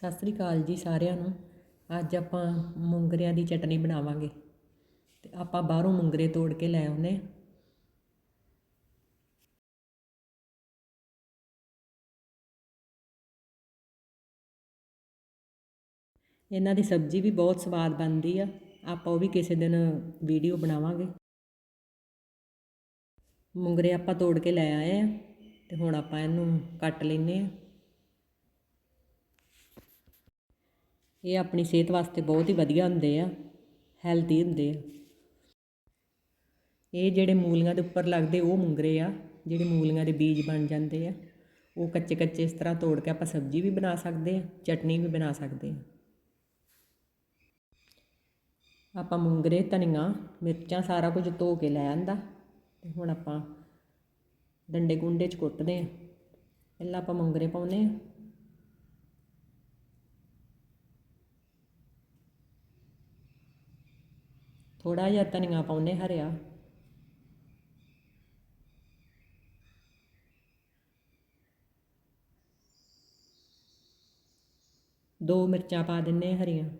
ਸਤਿ ਸ੍ਰੀ ਅਕਾਲ ਜੀ ਸਾਰਿਆਂ ਨੂੰ। ਅੱਜ ਆਪਾਂ ਮੂੰਗਰਿਆਂ ਦੀ ਚਟਨੀ ਬਣਾਵਾਂਗੇ। ਤੇ ਆਪਾਂ ਬਾਹਰੋਂ ਮੂੰਗਰੇ ਤੋੜ ਕੇ ਲੈ ਆਉਨੇ ਆ ਇਹਨਾਂ ਦੀ ਸਬਜ਼ੀ ਵੀ ਬਹੁਤ ਸਵਾਦ ਬਣਦੀ ਆ। ਆਪਾਂ ਉਹ ਵੀ ਕਿਸੇ ਦਿਨ ਵੀਡੀਓ ਬਣਾਵਾਂਗੇ। ਮੂੰਗਰੇ ਆਪਾਂ ਤੋੜ ਕੇ ਲੈ ਆਏ ਆ। ਤੇ ਹੁਣ ਆਪਾਂ ਇਹਨੂੰ ਕੱਟ ਲੈਨੇ ਆ ਇਹ ਆਪਣੀ ਸਿਹਤ ਵਾਸਤੇ ਬਹੁਤ ਹੀ ਵਧੀਆ ਹੁੰਦੇ ਆ ਹੈਲਦੀ ਹੁੰਦੇ ਆ। ਇਹ ਜਿਹੜੇ ਮੂਲੀਆਂ ਦੇ ਉੱਪਰ ਲੱਗਦੇ ਉਹ ਮੂੰਗਰੇ ਆ, ਜਿਹੜੇ ਮੂਲੀਆਂ ਦੇ ਬੀਜ ਬਣ ਜਾਂਦੇ ਆ, ਉਹ ਕੱਚੇ ਕੱਚੇ ਇਸ ਤਰ੍ਹਾਂ ਤੋੜ ਕੇ ਆਪਾਂ ਸਬਜ਼ੀ ਵੀ ਬਣਾ ਸਕਦੇ ਆ, ਚਟਨੀ ਵੀ ਬਣਾ ਸਕਦੇ ਆ। ਆਪਾਂ ਮੂੰਗਰੇ, ਧਨੀਆ, ਮਿਰਚਾਂ ਸਾਰਾ ਕੁਝ ਧੋ ਕੇ ਲੈ ਆਂਦਾ, ਤੇ ਹੁਣ ਆਪਾਂ ਡੰਡੇ ਗੁੰਡੇ ਚ ਕੁੱਟਦੇ ਆ। ਪਹਿਲਾਂ ਆਪਾਂ ਮੂੰਗਰੇ ਪਾਉਨੇ ਆ ਥੋੜਾ ਜਿਹਾ ਧਨੀਆ ਪਾਉਨੇ ਹਰਿਆ। ਦੋ ਮਿਰਚਾਂ ਪਾ ਦਿੰਨੇ ਹਰੀਆਂ।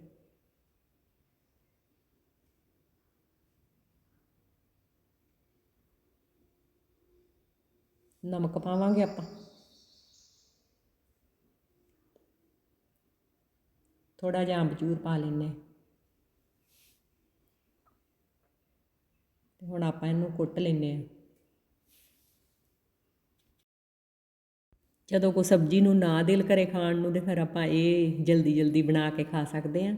ਨਮਕ ਪਾਵਾਂਗੇ ਆਪਾਂ। ਥੋੜਾ ਜਿਹਾ ਅੰਬਚੂਰ ਪਾ ਲੈਨੇ ਤੇ ਹੁਣ ਆਪਾਂ ਇਹਨੂੰ ਕੁੱਟ ਲੈਨੇ ਆ ਜਦੋਂ ਕੋ ਸਬਜ਼ੀ ਨੂੰ ਨਾ ਦਿਲ ਕਰੇ ਖਾਣ ਨੂੰ ਤੇ ਫਿਰ ਆਪਾਂ ਇਹ ਜਲਦੀ ਜਲਦੀ ਬਣਾ ਕੇ ਖਾ ਸਕਦੇ ਆ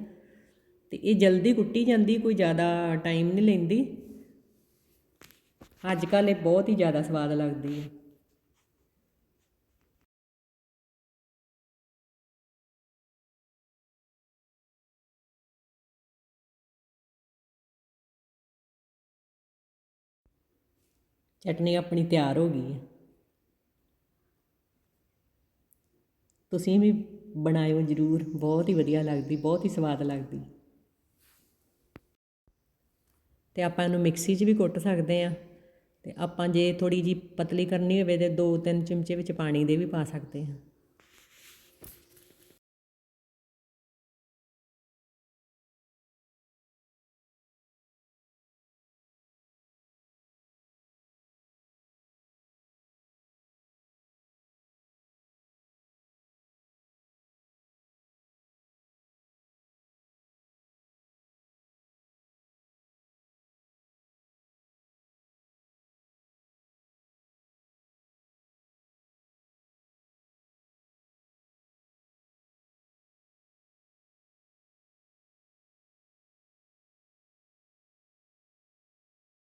ਤੇ ਇਹ ਜਲਦੀ ਕੁੱਟੀ ਜਾਂਦੀ, ਕੋਈ ਜ਼ਿਆਦਾ ਟਾਈਮ ਨਹੀਂ ਲੈਂਦੀ। ਅੱਜ ਕੱਲ੍ਹ ਇਹ ਬਹੁਤ ਹੀ ਜ਼ਿਆਦਾ ਸਵਾਦ ਲੱਗਦੀ ਹੈ। ਚਟਨੀ ਆਪਣੀ ਤਿਆਰ ਹੋ ਗਈ ਹੈ। ਤੁਸੀਂ ਵੀ ਬਣਾਇਓ ਜ਼ਰੂਰ, ਬਹੁਤ ਹੀ ਵਧੀਆ ਲੱਗਦੀ, ਬਹੁਤ ਹੀ ਸਵਾਦ ਲੱਗਦੀ। ਤੇ ਆਪਾਂ ਇਹਨੂੰ ਮਿਕਸੀ 'ਚ ਵੀ ਕੁੱਟ ਸਕਦੇ ਆ ਤੇ ਆਪਾਂ ਜੇ ਥੋੜੀ ਜੀ ਪਤਲੀ ਕਰਨੀ ਹੋਵੇ ਤੇ ਦੋ ਤਿੰਨ ਚਮਚੇ ਵਿੱਚ ਪਾਣੀ ਦੇ ਵੀ ਪਾ ਸਕਦੇ ਹਾਂ।